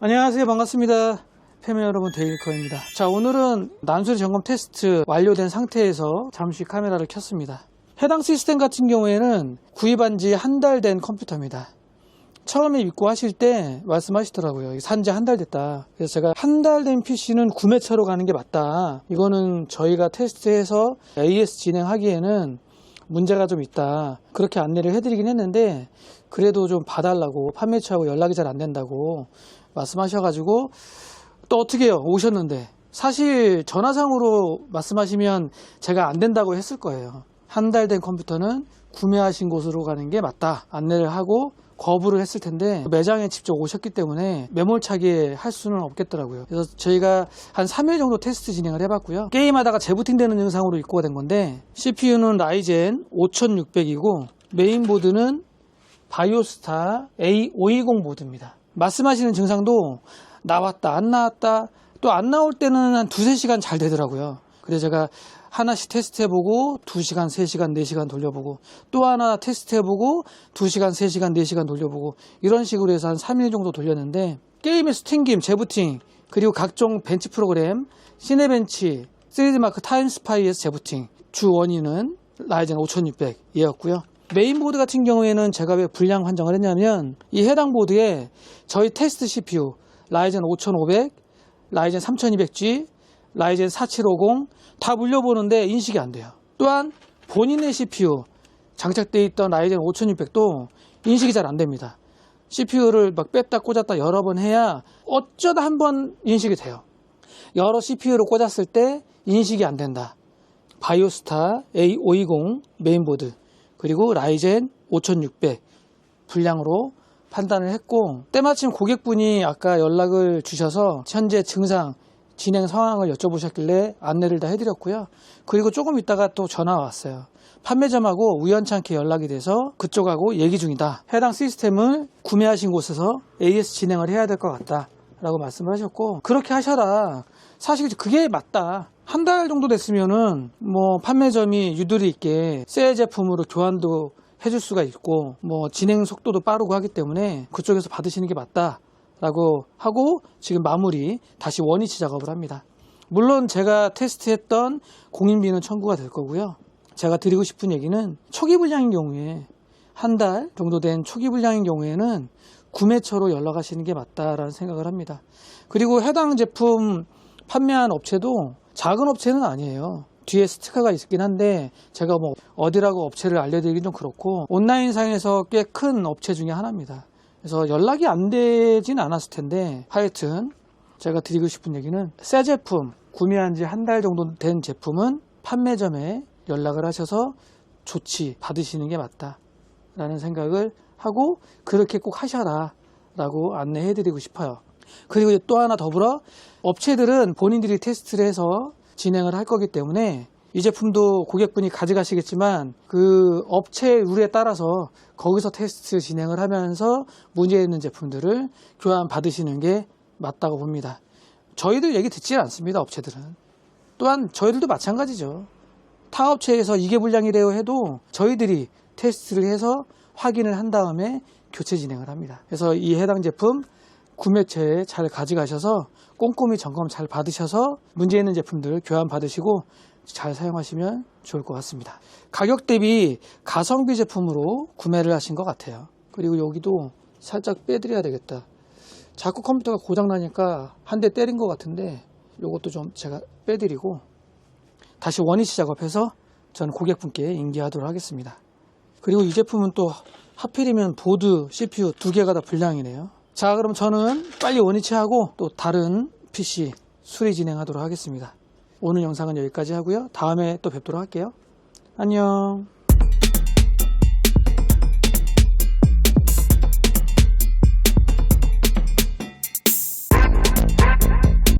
안녕하세요. 반갑습니다. 패밀 여러분 데일커입니다. 자, 오늘은 난소리 점검 테스트 완료된 상태에서 잠시 카메라를 켰습니다. 해당 시스템 같은 경우에는 구입한 지 한 달 된 컴퓨터입니다. 처음에 입고 하실 때 말씀하시더라고요. 산지 한 달 됐다. 그래서 제가 한 달 된 PC는 구매처로 가는 게 맞다. 이거는 저희가 테스트해서 AS 진행하기에는 문제가 좀 있다. 그렇게 안내를 해드리긴 했는데 그래도 좀 봐달라고 판매처하고 연락이 잘 안 된다고 말씀하셔가지고 또 어떻게 해요? 오셨는데 사실 전화상으로 말씀하시면 제가 안 된다고 했을 거예요. 한 달 된 컴퓨터는 구매하신 곳으로 가는 게 맞다. 안내를 하고 거부를 했을 텐데 매장에 직접 오셨기 때문에 매몰차게 할 수는 없겠더라고요. 그래서 저희가 한 3일 정도 테스트 진행을 해봤고요. 게임하다가 재부팅되는 영상으로 입고가 된 건데 CPU는 라이젠 5600이고 메인보드는 바이오스타 A520 보드입니다. 말씀하시는 증상도 나왔다 안 나왔다 또 안 나올 때는 한 두세 시간 잘 되더라고요. 그래서 제가 하나씩 테스트해보고 2시간, 3시간, 4시간 돌려보고 또 하나 테스트해보고 2시간, 3시간, 4시간 돌려보고 이런 식으로 해서 한 3일 정도 돌렸는데 게임의 스팅김, 재부팅 그리고 각종 벤치 프로그램 시네벤치, 3D마크 타임스파이에서 재부팅 주 원인은 라이젠 5600이었고요. 메인보드 같은 경우에는 제가 왜 불량 판정을 했냐면 이 해당 보드에 저희 테스트 CPU 라이젠 5500, 라이젠 3200G, 라이젠 4750 다 물려보는데 인식이 안 돼요. 또한 본인의 CPU 장착되어 있던 라이젠 5600도 인식이 잘 안 됩니다. CPU를 막 뺐다 꽂았다 여러 번 해야 어쩌다 한 번 인식이 돼요. 여러 CPU를 꽂았을 때 인식이 안 된다. 바이오스타 A520 메인보드 그리고 라이젠 5600 불량으로 판단을 했고 때마침 고객분이 아까 연락을 주셔서 현재 증상 진행 상황을 여쭤보셨길래 안내를 다 해드렸고요. 그리고 조금 있다가 또 전화가 왔어요. 판매점하고 우연찮게 연락이 돼서 그쪽하고 얘기 중이다. 해당 시스템을 구매하신 곳에서 AS 진행을 해야 될 것 같다. 라고 말씀을 하셨고 그렇게 하셔라. 사실 그게 맞다. 한 달 정도 됐으면은 뭐 판매점이 유도리 있게 새 제품으로 교환도 해줄 수가 있고 뭐 진행 속도도 빠르고 하기 때문에 그쪽에서 받으시는 게 맞다. 라고 하고 지금 마무리 다시 원위치 작업을 합니다. 물론 제가 테스트했던 공인비는 청구가 될 거고요. 제가 드리고 싶은 얘기는 초기 불량인 경우에 한 달 정도 된 초기 불량인 경우에는 구매처로 연락하시는 게 맞다라는 생각을 합니다. 그리고 해당 제품 판매한 업체도 작은 업체는 아니에요. 뒤에 스티커가 있긴 한데 제가 뭐 어디라고 업체를 알려드리긴 좀 그렇고 온라인상에서 꽤 큰 업체 중에 하나입니다. 그래서 연락이 안 되진 않았을 텐데 하여튼 제가 드리고 싶은 얘기는 새 제품 구매한 지 한 달 정도 된 제품은 판매점에 연락을 하셔서 조치 받으시는 게 맞다 라는 생각을 하고 그렇게 꼭 하셔라 라고 안내해 드리고 싶어요 그리고 또 하나 더불어 업체들은 본인들이 테스트를 해서 진행을 할 거기 때문에 이 제품도 고객분이 가져가시겠지만 그 업체 룰에 따라서 거기서 테스트 진행을 하면서 문제 있는 제품들을 교환 받으시는 게 맞다고 봅니다. 저희들 얘기 듣지 않습니다. 업체들은. 또한 저희들도 마찬가지죠. 타 업체에서 이게 불량이래요 해도 저희들이 테스트를 해서 확인을 한 다음에 교체 진행을 합니다. 그래서 이 해당 제품 구매처에 잘 가져가셔서 꼼꼼히 점검 잘 받으셔서 문제 있는 제품들 교환 받으시고 잘 사용하시면 좋을 것 같습니다. 가격 대비 가성비 제품으로 구매를 하신 것 같아요. 그리고 여기도 살짝 빼드려야 되겠다. 자꾸 컴퓨터가 고장나니까 한 대 때린 것 같은데 이것도 좀 제가 빼드리고 다시 원위치 작업해서 저는 고객분께 인계하도록 하겠습니다. 그리고 이 제품은 또 하필이면 보드, CPU 두 개가 다 불량이네요. 자, 그럼 저는 빨리 원위치하고 또 다른 PC 수리 진행하도록 하겠습니다. 오늘 영상은 여기까지 하고요. 다음에 또 뵙도록 할게요. 안녕.